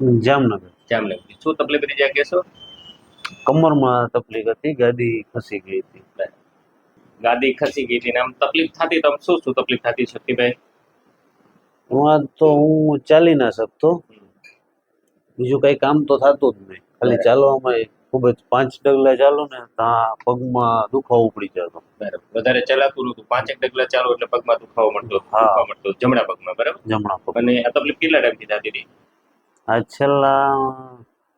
જામનગર. જામનગર. શું તકલીફ હતી જ્યાં કહેશો કમરમાં તકલીફ હતી ગાદી ખસી ગઈ હતી. ગાદી ખસી ગઈ હતી આમ તકલીફ થતી તો શું શું તકલીફ થતી શક્તિભાઈ? હું તો હું ચાલી ના શકતો. બીજું કઈ કામ તો થતું જ નહીં. ખાલી. ચાલવામાં ખૂબ જ પાંચ ડગલા ચાલો ને ત્યાં પગમાં દુખાવો ઉપડી જતો. વધારે ચલાતું નહોતું. પાંચેક ડગલા ચાલો એટલે પગમાં દુખાવો મળતો. દુખાવો મળતો. જમણા પગમાં બરાબર? જમણા પગ અને આ તકલીફ કેટલા ટાઈમથી થતી હતી? આ છેલ્લા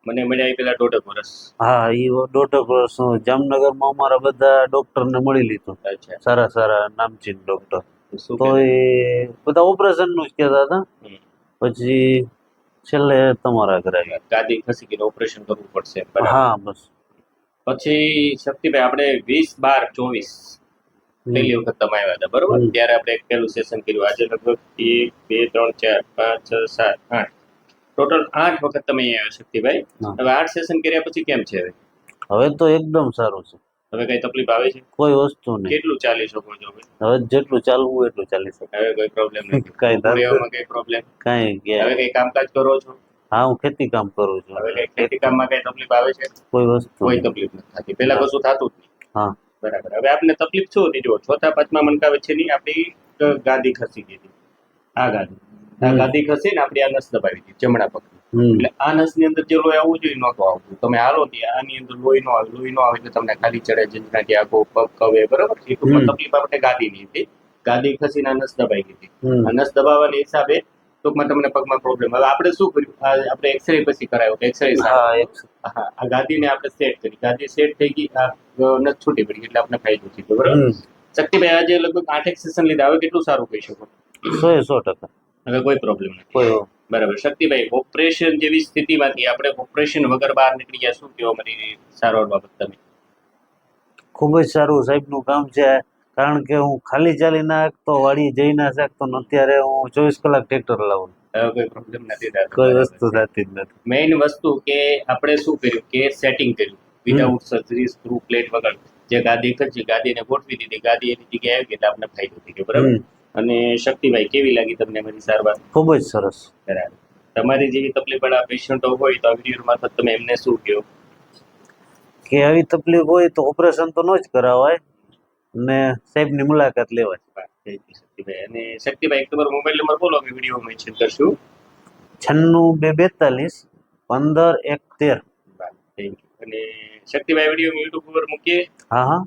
મને મળ્યા એ પેલા દોઢેક વર્ષ. હા એ દોઢેક વર્ષ જામનગરમાં અમારા બધા ડોક્ટરને મળી લીધું. સારા સારા નામચીન ડોક્ટર. તો એ બધા ઓપરેશનનું જ કહેતા હતા. પછી છેલ્લે તમારા ઘરે આવ્યા. ગાદી ખસી ગઈ ઓપરેશન કરવું પડશે હા બસ. પછી શક્તિભાઈ આપણે વીસ બાર ચોવીસ પહેલી વખત તમે આવ્યા હતા બરોબર. ત્યારે આપણે એક પહેલું સેશન કર્યું. આજે લગભગ એક બે ત્રણ ચાર પાંચ છ સાત આઠ ટોટલ આઠ વખત તમે અહીંયા આવ્યા શક્તિભાઈ. હવે આઠ સેશન કર્યા પછી કેમ છે હવે? હવે તો એકદમ સારું છે. હવે કઈ તકલીફ આવે છે? કોઈ વસ્તુ નહીં. કેટલું ચાલી શકો છો હવે? જેટલું ચાલવું એટલું ચાલી શકે. હવે કોઈ પ્રોબ્લેમ નહીં કઈ ધંધો- કઈ પ્રોબ્લેમ કઈ હવે કઈ કામકાજ કરો છો? હા હું ખેતી કામ કરું છું. હવે ખેતી ખેતી કામમાં કઈ તકલીફ આવે છે? કોઈ વસ્તુ કોઈ તકલીફ નથી થતી. પેલા કશું થતું જ નહીં. હા. બરાબર. હવે આપને તકલીફ શું હતી? જો ચોથા પાંચમા મનકાવે છે નહીં આપણી ગાદી ખસી ગઈ હતી. આ ગાદી. આ ગાદી ખસી ને આપણી આ નસ દબાવી દીધી જમણા પગ એટલે આ નસની અંદર જે લોહી આવવું જોઈએ નહોતું આવતું. તમે હાલો ને આની અંદર લોહી નો આવે લોહી નો આવે એટલે તમને ખાલી ચડે જંજના કે આગો પગ કવે બરાબર? એ ટૂંકમાં તકલીફ આપણે ગાદીની હતી. ગાદી ખસીને આ નસ દબાઈ દીધી. આ નસ દબાવવાના હિસાબે ટૂંકમાં તમને પગમાં પ્રોબ્લેમ હવે આપણે શું કર્યું? આપણે એક્સરે પછી કરાયો એક્સરે હા ગાદી ને આ ગાદીને આપણે સેટ કરી. ગાદી સેટ થઈ ગઈ આ નસ છૂટી પડી એટલે આપણે ફાયદો થઈ ગયો બરાબર શક્તિભાઈ આજે લગભગ એક સેશન લીધા. હવે કેટલું સારું કહી શકો? સો સો ટકા. હવે કોઈ પ્રોબ્લેમ નથી. બરાબર. શક્તિભાઈ ઓપરેશન જેવી સ્થિતિમાંથી આપણે ઓપરેશન વગર બહાર નીકળી ગયા શું કહેવા મારી સારવાર બાબત તમે? ખૂબ જ સારું સાહેબનું કામ છે કારણ કે હું ખાલી ચાલી ના શકતો વાડી જઈ ના શકતો અત્યારે હું ચોવીસ કલાક ટ્રેક્ટર લાવું. કોઈ પ્રોબ્લેમ નથી થતો. કોઈ વસ્તુ થતી જ નથી. મેઇન વસ્તુ કે આપણે શું કર્યું? કે સેટિંગ કર્યું. વિધાઉટ સર્જરી સ્ક્રૂ પ્લેટ વગર. જે ગાદી ખર્ચી ગાદીને ગોઠવી દીધી. ગાદી એની જગ્યાએ આવી ગઈ આપણે ફાયદો થઈ ગયો. બરાબર. અને શક્તિભાઈ કેવી લાગી તમને મારી સારવાર? ખૂબ જ સરસ. બરાબર. તમારી જેવી તકલીફ વાળા પેશન્ટો હોય તો આ વીડિયો મારફત તમે એમને શું કહો? કે આવી તકલીફ હોય તો ઓપરેશન તો ન જ કરાવાય. ને સાહેબની મુલાકાત લેવાય. શક્તિભાઈ. અને શક્તિભાઈ એક તમારો મોબાઈલ નંબર બોલો અમે વીડિયો મેન્શન કરશું. છન્નું બે બેતાલીસ પંદર એક તેર. થેન્ક યુ અને શક્તિભાઈ વીડિયો યુટ્યુબ ઉપર મૂકીએ. હા હા.